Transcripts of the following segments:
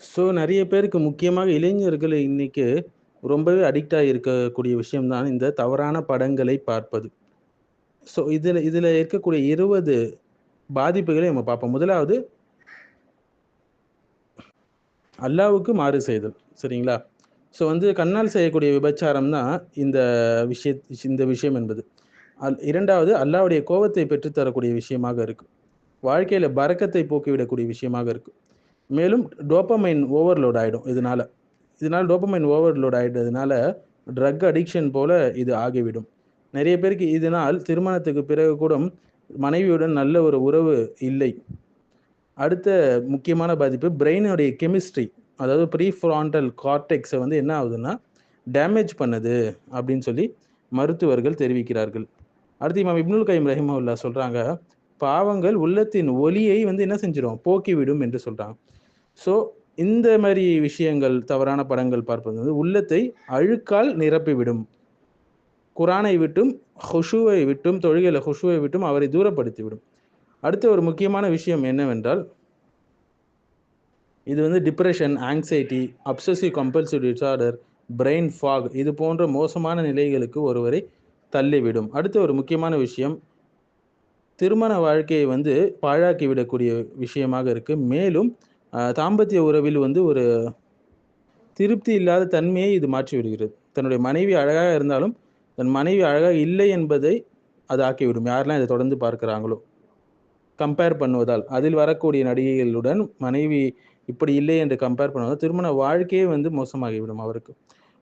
So நிறைய பேருக்கு முக்கியமாக இளைஞர்கள் இன்னைக்கு ரொம்பவே அடிக்ட் இருக்கக்கூடிய விஷயம்தான் இந்த தவறான படங்களை பார்ப்பது. ஸோ இதில் இதில் இருக்கக்கூடிய இருபது பாதிப்புகளை நம்ம பார்ப்போம். முதலாவது அல்லாவுக்கு மாறு செய்தல் சரிங்களா? ஸோ வந்து கண்ணால் செய்யக்கூடிய விபச்சாரம் தான் இந்த விஷய இந்த விஷயம் என்பது. அல் இரண்டாவது அல்லாவுடைய கோபத்தை பெற்றுத்தரக்கூடிய விஷயமாக இருக்கு வாழ்க்கையில் பறக்கத்தை போக்கிவிடக்கூடிய விஷயமாக இருக்கு மேலும் டோப்பமைன் ஓவர்லோட் ஆகிடும் இதனால். இதனால் டோப்பமைன் ஓவர்லோட் ஆகிட்டதுனால ட்ரக் அடிக்ஷன் போல இது ஆகிவிடும். நிறைய பேருக்கு இதனால் திருமணத்துக்கு பிறகு கூட மனைவியுடன் நல்ல ஒரு உறவு இல்லை. அடுத்த முக்கியமான பாதிப்பு பிரெயினுடைய கெமிஸ்ட்ரி அதாவது ப்ரீ ஃப்ராண்டல் கார்டெக்ஸை வந்து என்ன ஆகுதுன்னா டேமேஜ் பண்ணுது அப்படின்னு சொல்லி மருத்துவர்கள் தெரிவிக்கிறார்கள். அடுத்து இமாம் இப்னுல் கைம் ரஹிமவுல்லா சொல்கிறாங்க பாவங்கள் உள்ளத்தின் ஒலியை வந்து என்ன செஞ்சிடும் போக்கிவிடும் என்று சொல்றாங்க. ஸோ இந்த மாதிரி விஷயங்கள் தவறான படங்கள் பார்ப்பது வந்து உள்ளத்தை அழுக்கால் நிரப்பிவிடும். குரானை விட்டும் ஹுஷுவை விட்டும் தொழுகையில் ஹுஷுவை விட்டும் அவரை தூரப்படுத்திவிடும். அடுத்த ஒரு முக்கியமான விஷயம் என்னவென்றால் இது வந்து depression anxiety obsessive compulsive disorder brain fog இது போன்ற மோசமான நிலைகளுக்கு ஒருவரை தள்ளிவிடும். அடுத்த ஒரு முக்கியமான விஷயம் திருமண வாழ்க்கையை வந்து பாழாக்கி விடக்கூடிய விஷயமாக இருக்கு. மேலும் தாம்பத்திய உறவில் வந்து ஒரு திருப்தி இல்லாத தன்மையை இது மாற்றி விடுகிறது. தன்னுடைய மனைவி அழகாக இருந்தாலும் தன் மனைவி அழகாக இல்லை என்பதை அது ஆக்கிவிடும். யாரெல்லாம் இதை தொடர்ந்து பார்க்கிறாங்களோ. கம்பேர் பண்ணுவதால் அதில் வரக்கூடிய நடிகைகளுடன் மனைவி இப்படி இல்லை என்று கம்பேர் பண்ணுவதால் திருமண வாழ்க்கையே வந்து மோசமாகிவிடும் அவருக்கு.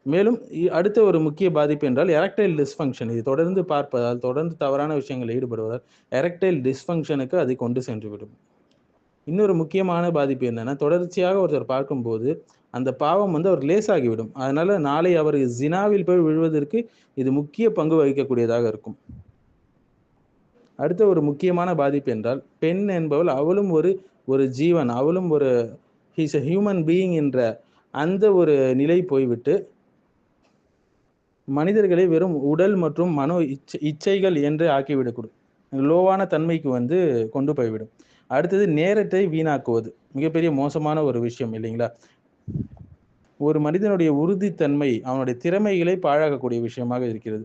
மேலும் அடுத்த ஒரு முக்கிய பாதிப்பு என்றால் எரக்டைல் டிஸ்ஃபங்க்ஷன் இது தொடர்ந்து பார்ப்பதால் தொடர்ந்து தவறான விஷயங்களில் ஈடுபடுவதால் எரக்டைல் டிஸ்ஃபங்க்ஷனுக்கு அது கொண்டு சென்றுவிடும். இன்னொரு முக்கியமான பாதிப்பு என்னென்னா தொடர்ச்சியாக ஒருத்தர் பார்க்கும்போது அந்த பாவம் வந்து அவர் லேசாகிவிடும். அதனால நாளை அவர் ஜினாவில் போய் விழுவதற்கு இது முக்கிய பங்கு வகிக்கக்கூடியதாக இருக்கும். அடுத்த ஒரு முக்கியமான பாதிப்பு என்றால் பெண் என்பவள் அவளும் ஒரு ஒரு ஜீவன் அவளும் ஒரு ஹீஸ் எ ஹியூமன் பீயிங் என்ற அந்த ஒரு நிலை போய்விட்டு மனிதர்களை வெறும் உடல் மற்றும் மனோ இச்சை இச்சைகள் என்று ஆக்கிவிடக்கூடும். லோவான தன்மைக்கு வந்து கொண்டு போய்விடும். அடுத்தது நேரத்தை வீணாக்குவது. மிகப்பெரிய மோசமான ஒரு விஷயம் இல்லைங்களா? ஒரு மனிதனுடைய உறுதித்தன்மை அவனுடைய திறமைகளை பாழாக்கக்கூடிய விஷயமாக இருக்கிறது.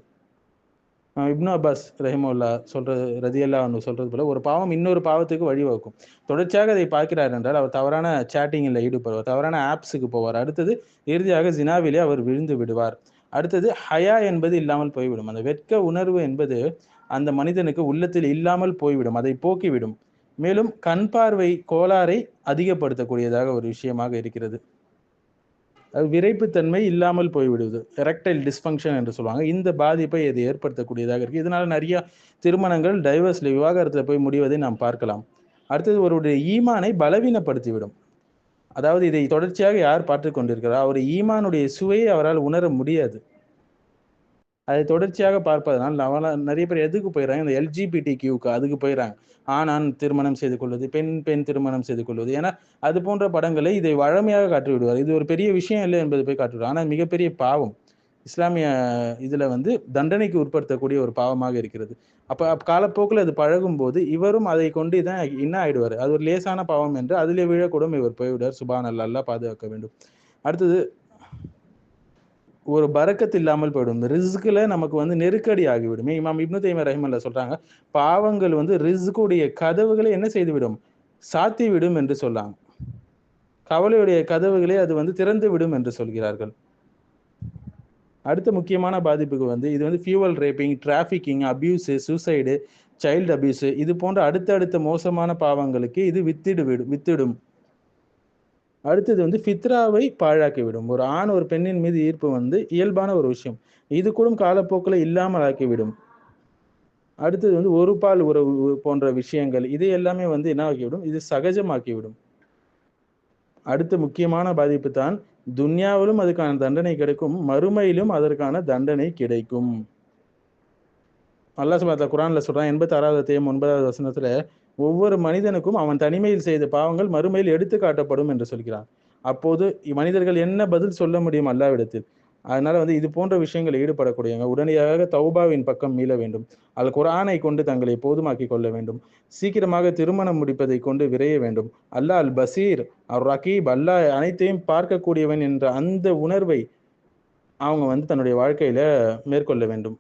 இப்னு அப்பாஸ் ரஹிமுல்லா சொல்றது ரதியல்லா அவனு சொல்றது போல ஒரு பாவம் இன்னொரு பாவத்துக்கு வழிவகுக்கும். தொடர்ச்சியாக அதை பார்க்கிறார் என்றால் அவர் தவறான சேட்டிங்கில் ஈடுபடுவார் தவறான ஆப்ஸுக்கு போவார். அடுத்தது இறுதியாக ஜினாவிலே அவர் விழுந்து விடுவார். அடுத்தது ஹயா என்பது இல்லாமல் போய்விடும். அந்த வெட்க உணர்வு என்பது அந்த மனிதனுக்கு உள்ளத்தில் இல்லாமல் போய்விடும். அதை போக்கிவிடும். மேலும் கண் பார்வை கோளாறை அதிகப்படுத்தக்கூடியதாக ஒரு விஷயமாக இருக்கிறது. அது விரைப்புத்தன்மை இல்லாமல் போய்விடுவது. எரக்டைல் டிஸ்ஃபங்க்ஷன் என்று சொல்லுவாங்க. இந்த பாதிப்பை இது ஏற்படுத்தக்கூடியதாக இருக்கு. இதனால நிறைய திருமணங்கள் டைவர்ஸ்ல விவாகரத்தில் போய் முடிவதை நாம் பார்க்கலாம். அடுத்தது ஒருவருடைய ஈமானை பலவீனப்படுத்திவிடும். அதாவது இதை தொடர்ச்சியாக யார் பார்த்து கொண்டிருக்கிறார் அவர் ஈமானுடைய சுவையை அவரால் உணர முடியாது. அதை தொடர்ச்சியாக பார்ப்பதனால் அவன நிறைய பேர் எதுக்கு போயிடறாங்க இந்த எல்ஜிபிடி கியூக்கு அதுக்கு போயிடறாங்க ஆணான் திருமணம் செய்து கொள்வது பெண் பெண் திருமணம் செய்து கொள்வது. ஏன்னா அது போன்ற படங்களை இதை வழமையாக காட்டி விடுவார் இது ஒரு பெரிய விஷயம் இல்லை என்பது போய் காட்டி விடுவார் ஆனால் மிகப்பெரிய பாவம். இஸ்லாமிய இதில் வந்து தண்டனைக்கு உட்படுத்தக்கூடிய ஒரு பாவமாக இருக்கிறது. அப்போ காலப்போக்கில் அது பழகும் போது இவரும் அதை கொண்டு தான் என்ன ஆயிடுவார். அது ஒரு லேசான பாவம் என்று அதிலே விழக்கூடும். இவர் போய்விடுவார். சுபான் அல்லா பாதுகாக்க வேண்டும். அடுத்தது ஒரு பறக்கத்து இல்லாமல் போயிடும். ரிஸ்கில் நமக்கு வந்து நெருக்கடி ஆகிவிடும். இமாம் இப்னு தைம ரஹிமல்ல சொல்றாங்க பாவங்கள் வந்து ரிஸ்குடைய கதவுகளை என்ன செய்துவிடும்? சாத்தி விடும் என்று சொல்லாங்க. கவலையுடைய கதவுகளை அது வந்து திறந்து விடும் என்று சொல்கிறார்கள். அடுத்த முக்கியமான பாதிப்புக்கு வந்து இது வந்து fuel raping trafficking abuse suicide child abuse இது போன்ற அடுத்தடுத்த மோசமான பாவங்களுக்கு இது வித்திடு விடும் வித்திடும். அடுத்தது வந்து ஃபித்ராவை பாழாக்கிவிடும். ஒரு ஆண் ஒரு பெண்ணின் மீது ஈர்ப்பு வந்து இயல்பான ஒரு விஷயம். இது கூட காலப்போக்கில் இல்லாமல் ஆக்கிவிடும். அடுத்தது வந்து ஒரு பால் உறவு போன்ற விஷயங்கள் இது எல்லாமே வந்து என்ன ஆக்கிவிடும்? இது சகஜமாக்கிவிடும். அடுத்த முக்கியமான பாதிப்பு தான் துன்யாவிலும் அதுக்கான தண்டனை கிடைக்கும் மறுமையிலும் அதற்கான தண்டனை கிடைக்கும். அல்லா சுபாத்தா குரான்ல சொல்றான் எண்பத்தி ஆறாவது தேம் ஒன்பதாவது வசனத்துல ஒவ்வொரு மனிதனுக்கும் அவன் தனிமையில் செய்த பாவங்கள் மறுமையில் எடுத்து காட்டப்படும் என்று சொல்கிறான். அப்போது மனிதர்கள் என்ன பதில் சொல்ல முடியும் அல்லாவிடத்தில் அதனால வந்து இது போன்ற விஷயங்கள் ஈடுபடக்கூடியவங்க உடனடியாக தௌபாவின் பக்கம் மீள வேண்டும். அல் குரானை கொண்டு தங்களை போதுமாக்கி கொள்ள வேண்டும். சீக்கிரமாக திருமணம் முடிப்பதை கொண்டு விரைய வேண்டும். அல்லாஹ் அல் பசீர் அர் ரகீப் அல்லாஹ் அனைத்தையும் பார்க்கக்கூடியவன் என்ற அந்த உணர்வை அவங்க வந்து தன்னுடைய வாழ்க்கையில மேற்கொள்ள வேண்டும்.